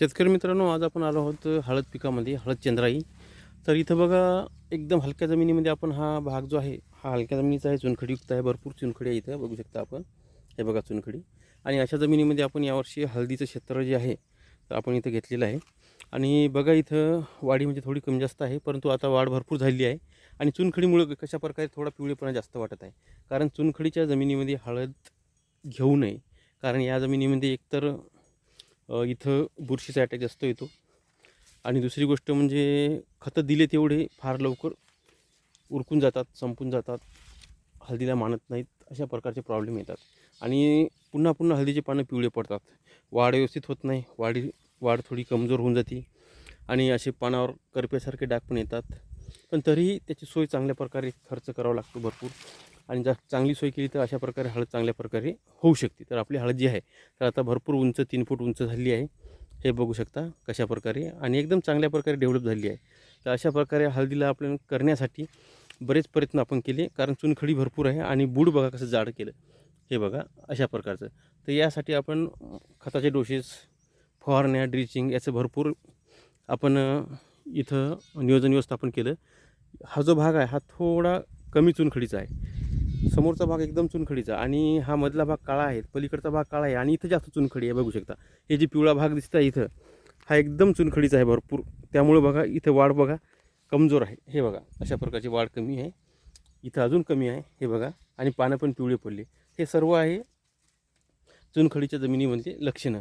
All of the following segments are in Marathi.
शेतकरी मित्रांनो आज आपण आलो आहोत हळद पिकामध्ये हळद चंद्राई. तर इथं बघा एकदम हलक्या जमिनीमध्ये आपण हा भाग जो आहे हा हलक्या जमिनीचा आहे चुनखडीयुक्त आहे भरपूर चुनखडी आहे इथं बघू शकता आपण. हे बघा चुनखडी. आणि अशा जमिनीमध्ये आपण यावर्षी हळदीचं क्षेत्र जे आहे तर आपण इथं घेतलेलं आहे. आणि बघा इथं वाढी म्हणजे थोडी कमी जास्त आहे परंतु आता वाढ भरपूर झालेली आहे. आणि चुनखडीमुळं कशा प्रकारे थोडा पिवळेपणा जास्त वाटत आहे. कारण चुनखडीच्या जमिनीमध्ये हळद घेऊ नये. कारण या जमिनीमध्ये एकतर इथं बुरशीचा अटॅक जास्त येतो. आणि दुसरी गोष्ट म्हणजे खतं दिले तेवढे फार लवकर उरकून जातात संपून जातात हळदीला मानत नाहीत अशा प्रकारचे प्रॉब्लेम येतात. आणि पुन्हा पुन्हा हळदीचे पानं पिवळे पडतात. वाढ व्यवस्थित होत नाही वाढी वाढ थोडी कमजोर होऊन जाते. आणि असे पानावर करप्यासारखे डाग पण येतात. पण तरीही त्याची सोय चांगल्या प्रकारे खर्च करावा लागतो भरपूर. आणि जर चांगली सोय केली तर अशा प्रकारे हळद चांगल्या प्रकारे होऊ शकते. तर आपली हळद जी आहे तर आता भरपूर उंच तीन फूट उंच झाली आहे. हे बघू शकता कशा प्रकारे आणि एकदम चांगल्या प्रकारे डेव्हलप झाली आहे. तर अशा प्रकारे हळदीला आपण करण्यासाठी बरेच प्रयत्न आपण केले कारण चुनखडी भरपूर आहे आणि बूड बघा कसं जाड केलं. हे बघा अशा प्रकारचं. तर यासाठी आपण खताचे डोसेस फवारण्या ड्रिचिंग याचं भरपूर आपण इथं नियोजन व्यवस्थापन केलं. हा जो भाग आहे हा थोडा कमी चुनखडीचा आहे. समोरचा भाग एकदम चुनखडीचा आणि हा मधला भाग काळा आहे पलीकडचा भाग काळा आहे आणि इथं जास्त चुनखडी आहे बघू शकता. हे जे पिवळा भाग दिसत आहे इथं हा एकदम चुनखडीचा आहे भरपूर. त्यामुळं बघा इथं वाढ बघा कमजोर आहे. हे बघा अशा प्रकारची वाढ कमी आहे. इथं अजून कमी आहे हे बघा. आणि पानं पण पिवळे पडले. हे सर्व आहे चुनखडीच्या जमिनीमधले लक्षणं.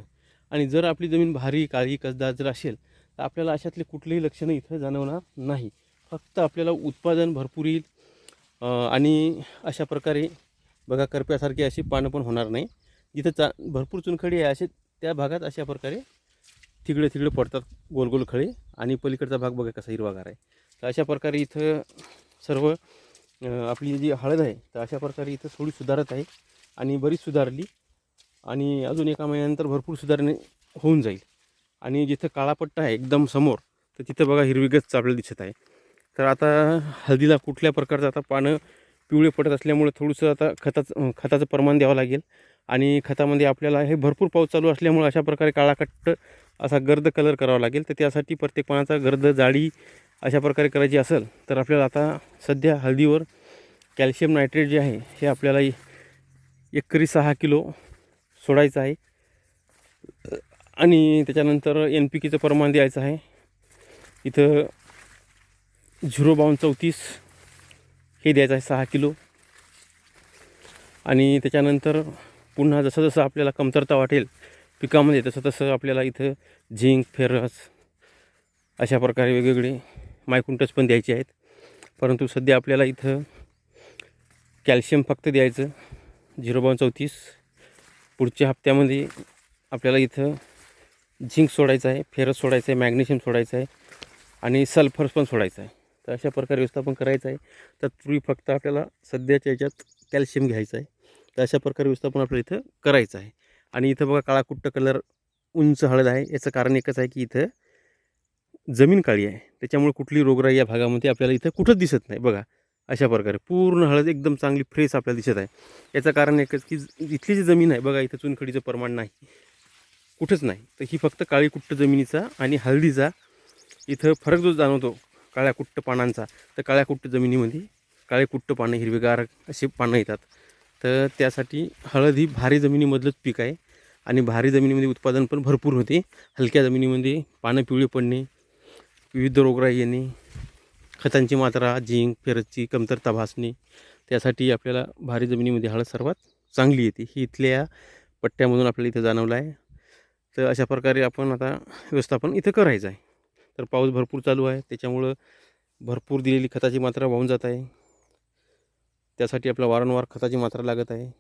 आणि जर आपली जमीन भारी काळी कसदार जर असेल तर आपल्याला अशातले कुठलेही लक्षणं इथं जाणवणार नाही. फक्त आपल्याला उत्पादन भरपूर येईल आणि अशा प्रकारे बघा करप्यासारखी अशी पानं पण होणार नाही. जिथं चा भरपूर चुनखडी आहे असे त्या भागात अशा प्रकारे तिकडे तिकडे पडतात गोल गोल खळे. आणि पलीकडचा भाग बघा कसा हिरवागार आहे. तर अशा प्रकारे इथं सर्व आपली जी हळद आहे तर अशा प्रकारे इथं थोडी सुधारत आहे. आणि बरीच सुधारली. आणि अजून एका महिन्यानंतर भरपूर सुधारणे होऊन जाईल. आणि जिथं काळापट्टा आहे एकदम समोर तर तिथं बघा हिरवीगच आपल्याला दिसत आहे. तर आता हळदीला कुठल्या प्रकारचं आता पानं पिवळे पडत असल्यामुळे थोडंसं आता खताचं खताचं प्रमाण द्यावं लागेल. आणि खतामध्ये आपल्याला हे भरपूर पाऊस चालू असल्यामुळे अशा प्रकारे काळाकट्ट असा गर्द कलर करावा लागेल. तर त्यासाठी प्रत्येक पानाचा गर्द जाडी अशा प्रकारे करायची असेल तर आपल्याला आता सध्या हळदीवर कॅल्शियम नायट्रेट जे आहे हे आपल्याला एकरी सहा किलो सोडायचं आहे. आणि त्याच्यानंतर एन पी केचं प्रमाण द्यायचं आहे. इथं झिरो बावन्न चौतीस. हे द्यायचं आहे सहा किलो. आणि त्याच्यानंतर पुन्हा जसं जसं आपल्याला कमतरता वाटेल पिकामध्ये तसं तसं आपल्याला इथं झिंक फेरस अशा प्रकारे वेगवेगळे मायकुंटस पण द्यायचे आहेत. परंतु सध्या आपल्याला इथं कॅल्शियम फक्त द्यायचं झिरो बावन्न चौतीस. पुढच्या हप्त्यामध्ये आपल्याला इथं झिंक सोडायचं आहे फेरस सोडायचं आहे मॅग्नेशियम सोडायचं आहे आणि सल्फर्स पण सोडायचं आहे. तर अशा प्रकारे व्यवस्थापन करायचं आहे. तर फक्त आपल्याला सध्याच्या याच्यात कॅल्शियम घ्यायचं आहे. तर अशा प्रकारे व्यवस्थापन आपल्याला इथं करायचं आहे. आणि इथं बघा काळा कुट्ट कलर उंच हळद आहे. याचं कारण एकच आहे की इथं जमीन काळी आहे. त्याच्यामुळे कुठली रोगराई या भागामध्ये आपल्याला इथं कुठंच दिसत नाही. बघा अशा प्रकारे पूर्ण हळद एकदम चांगली फ्रेश आपल्याला दिसत आहे. याचं कारण एकच की इथली जी जमीन आहे बघा इथं चुनखडीचं प्रमाण नाही. कुठंच नाही. तर ही फक्त काळी कुट्ट जमिनीचा आणि हळदीचा इथं फरक जो जाणवतो काळ्या कुट्ट पानांचा. तर काळ्या कुट्ट जमिनीमध्ये काळे कुट्ट पानं हिरवेगार असे पानं येतात. तर त्यासाठी हळद ही भारी जमिनीमधलंच पीक आहे. आणि भारी जमिनीमध्ये उत्पादन पण भरपूर होते. हलक्या जमिनीमध्ये पानं पिवळी पडणे विविध रोगराई येणे खतांची मात्रा झिंक फेरसची कमतरता भासणे त्यासाठी आपल्याला भारी जमिनीमध्ये हळद सर्वात चांगली येते. ही इथल्या पट्ट्यामधून आपल्याला इथं जाणवलं आहे. तर अशा प्रकारे आपण आता व्यवस्थापन इथं करायचं आहे. तर पाऊस भरपूर चालू आहे. त्याच्यामुळं भरपूर दिलेली खताची मात्रा वाहून जात आहे. त्यासाठी आपला वारंवार खताची मात्रा लागत आहे.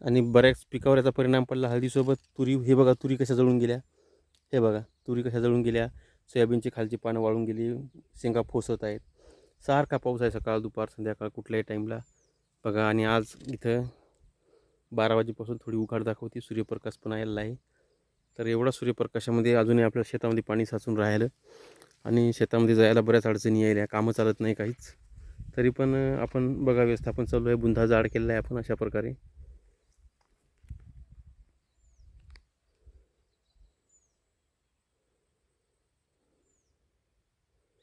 आणि बऱ्याच पिकावर याचा परिणाम पडला हळदीसोबत. तुरी हे बघा तुरी कशा जळून गेल्या. हे बघा तुरी कशा जळून गेल्या. सोयाबीनची खालची पानं वाळून गेली. शेंगा फोसत आहेत. सारखा पाऊस आहे सकाळ दुपार संध्याकाळ कुठल्याही टाईमला. बघा आणि आज इथं बारा वाजेपासून थोडी उघाड दाखवते. सूर्यप्रकाश पण आलेला आहे. तर एवढा सूर्यप्रकाशामध्ये अजूनही आपल्या शेतामध्ये पाणी साचून राहिलं. आणि शेतामध्ये जायला बऱ्याच अडचणी यायल्या कामं चालत नाही काहीच. तरी पण आपण बघा व्यवस्थापन चालू आहे बुंधा जाड केलेला आहे आपण अशा प्रकारे.